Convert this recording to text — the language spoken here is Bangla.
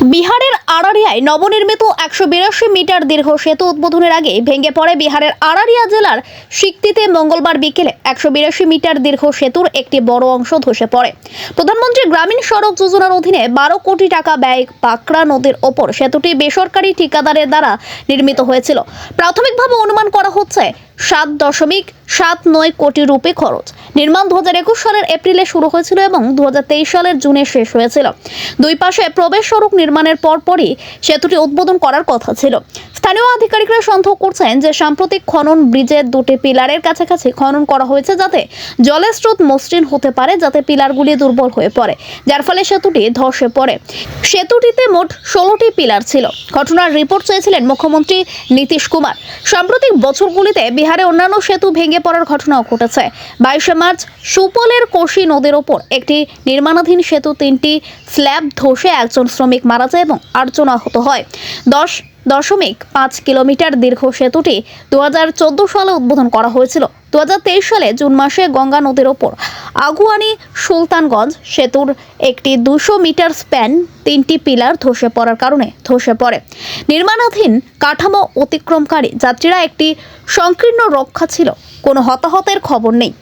বিহারের আড়ারিয়ায় নবনির্মিত একশো বিরাশি মিটার দীর্ঘ সেতু উদ্বোধনের আগে ভেঙে পড়ে বিহারের আড়ারিয়া জেলার সিকতিতে মঙ্গলবার বিকেলে একশো বিরাশি মিটার দীর্ঘ সেতুর একটি বড় অংশ ধসে পড়ে। প্রধানমন্ত্রী গ্রামীণ সড়ক যোজনার অধীনে বারো কোটি টাকা ব্যয় পাকড়া নদীর ওপর সেতুটি বেসরকারি ঠিকাদারের দ্বারা নির্মিত হয়েছিল। প্রাথমিকভাবে অনুমান করা হচ্ছে সাত দশমিক সাত নয় কোটি রুপি খরচ। নির্মাণ দু হাজার একুশ সালের এপ্রিলে শুরু হয়েছিল এবং দু হাজার তেইশ সালের জুনে শেষ হয়েছিল। দুই পাশে প্রবেশ সড়ক নির্মাণের পরপরই সেতুটি উদ্বোধন করার কথা ছিল। স্থানীয় আধিকারিকরা সন্দেহ করছেন যে সাম্প্রতিক খনন ব্রিজের দুটি পিলারের কাছাকাছি খনন করা হয়েছে যাতে জলের স্রোত মসৃণ হতে পারে, যাতে পিলারগুলি দুর্বল হয়ে পড়ে, যার ফলে সেতুটি ধসে পড়ে। সেতুটিতে মোট ষোলোটি পিলার ছিল। ঘটনার রিপোর্ট চেয়েছিলেন মুখ্যমন্ত্রী নীতিশ কুমার। সাম্প্রতিক বছরগুলিতে বিহারে অন্যান্য সেতু ভেঙে পড়ার ঘটনাও ঘটেছে। বাইশে মার্চ, সুপলের কোশি নদীর ওপর একটি নির্মাণাধীন সেতু তিনটি স্ল্যাব ধসে একজন শ্রমিক মারা যায় এবং আটজন আহত হয়। দশ দশমিক পাঁচ কিলোমিটার দীর্ঘ সেতুটি দু হাজার চোদ্দ সালে উদ্বোধন করা হয়েছিল। দু হাজার তেইশ সালে জুন মাসে গঙ্গা নদীর ওপর আগুয়ানি সুলতানগঞ্জ সেতুর একটি দুশো মিটার স্প্যান তিনটি পিলার ধসে পড়ার কারণে ধসে পড়ে। নির্মাণাধীন কাঠামো অতিক্রমকারী যাত্রীরা একটি সংকীর্ণ রক্ষা ছিল। কোনো হতাহতের খবর নেই।